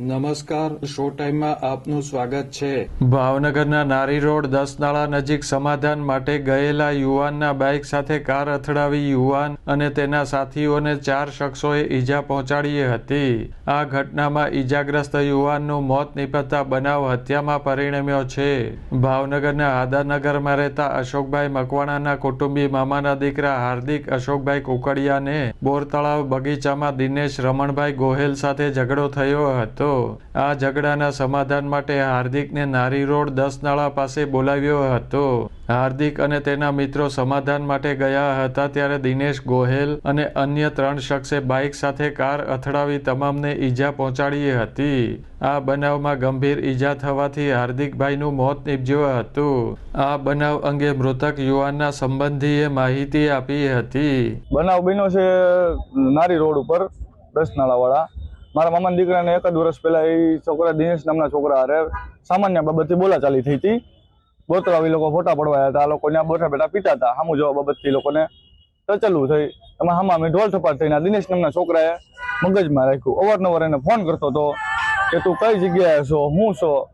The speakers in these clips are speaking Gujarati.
નમસ્કાર શો ટાઈમમાં આપનું સ્વાગત છે. ભાવનગરના નારી રોડ દસ નાળા નજીક સમાધાન માટે ગયેલા યુવાનના બાઇક સાથે કાર અથડાવી યુવાન અને તેના સાથીઓને ચાર શખ્સોએ ઈજા પહોંચાડી હતી. આ ઘટનામાં ઈજાગ્રસ્ત યુવાનનું મોત નીપજતા બનાવ હત્યામાં પરિણમ્યો છે. ભાવનગરના આદાનગરમાં રહેતા અશોકભાઈ મકવાણાના કુટુંબી મામાના દીકરા હાર્દિક, અશોકભાઈ કુકડિયાને બોરતળાવ બગીચામાં દિનેશ રમણભાઈ ગોહેલ સાથે ઝઘડો થયો હતો. આ ઝઘડાના સમાધાન માટે હાર્દિકને નારી રોડ દસ નાળા પાસે બોલાવ્યો હતો. હાર્દિક અને તેના મિત્રો સમાધાન માટે ગયા હતા ત્યારે દિનેશ ગોહેલ અને અન્ય ત્રણ શખ્સે બાઇક સાથે કાર અથડાવી તમામને ઈજા પહોંચાડી હતી. આ બનાવમાં ગંભીર ઈજા થવાથી હાર્દિકભાઈનું મોત નીપજ્યું હતું. આ બનાવ અંગે મૃતક યુવાનના સંબંધીએ માહિતી આપી હતી. બનાવ બન્યો છે નારી રોડ ઉપર દસ નાળાવાળા. મારા મામાના દીકરાને એક જ વર્ષ પહેલા એ છોકરા દિનેશ નામના છોકરા અરે સામાન્ય બાબતથી બોલાચાલી થઈ હતી. બોતરા લોકો ફોટા પડવાયા હતા. આ લોકો ત્યાં બોટા બેઠા પીતા હતા. સામું જવા બાબતથી લોકોને ચચલું થઈ. એમાં હામાં અમે ઢોલ થપાટ થઈને દિનેશ નામના છોકરાએ મગજમાં રાખ્યું. અવારનવાર એને ફોન કરતો હતો કે, તું કઈ જગ્યાએ છો? હું છો?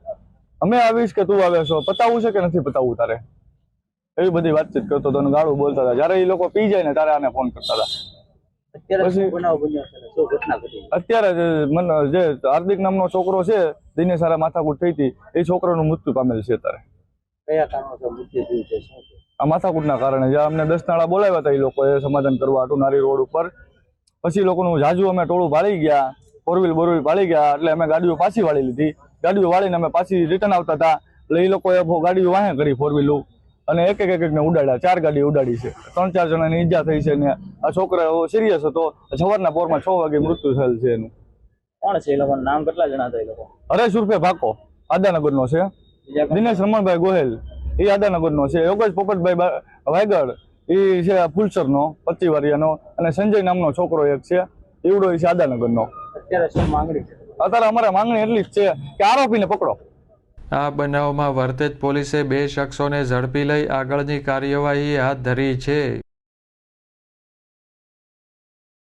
અમે આવીશ કે તું આવે છો? પતાવવું છે કે નથી પતાવવું તારે? એવી બધી વાતચીત કરતો હતો ગાળું બોલતા હતા. જ્યારે એ લોકો પી જાય ને ત્યારે આને ફોન કરતા હતા. અત્યારે અત્યારે જે હાર્દિક નામનો છોકરો છે દિનેશ સારા માથાકૂટ થઈ હતી એ છોકરાનું મૃત્યુ પામેલ છે અત્યારે. કયા કારણોસર મૃત્યુ થયું છે? શું છે? આ માથાકૂટના કારણે જે અમને દસ નાળા બોલાવ્યા હતા એ લોકોએ સમાધાન કરવા હતું નારી રોડ ઉપર. પછી એ લોકોનું જાજુ અમે ટોળું ભાળી ગયા ફોર વ્હીલ બોર વ્હીલ ભાળી ગયા એટલે અમે ગાડીઓ પાછી વાળી લીધી. ગાડીઓ વાળીને અમે પાછી રિટર્ન આવતા હતા. એટલે એ લોકોએ ગાડીઓ વાહે કરી ફોર વ્હીલું અને એક એક એક એકને ઉડાડ્યા. ચાર ગાડી ઉડાડી છે. ત્રણ ચાર જણાની ઈજા થઈ છે ને આ છોકરો સિરિયસ હતો. સવારના પોરમાં છ વાગે મૃત્યુ થયેલ છે એનું. કોણ છે એ લોકોનું નામ? કેટલા જણા હતા એ લોકો? હરેશ ઉર્ફે ભાકો. આદાનગરનો છે. દિનેશ રમણભાઈ ગોહેલ. એ આદાનગરનો છે. યોગેશ પોપટભાઈ વાયગડ. એ છે ફૂલસરનો પચી વારિયાનો અને સંજય નામનો છોકરો એક છે. એવડો છે આદાનગરનો. અત્યારે શું માંગણી છે? અત્યારે અમારે માંગણી એટલી જ છે કે આરોપીને પકડો. આ બનાવમાં વર્તેજ પોલીસે બે શખ્સોને ઝડપી લઈ આગળની કાર્યવાહી હાથ ધરી છે.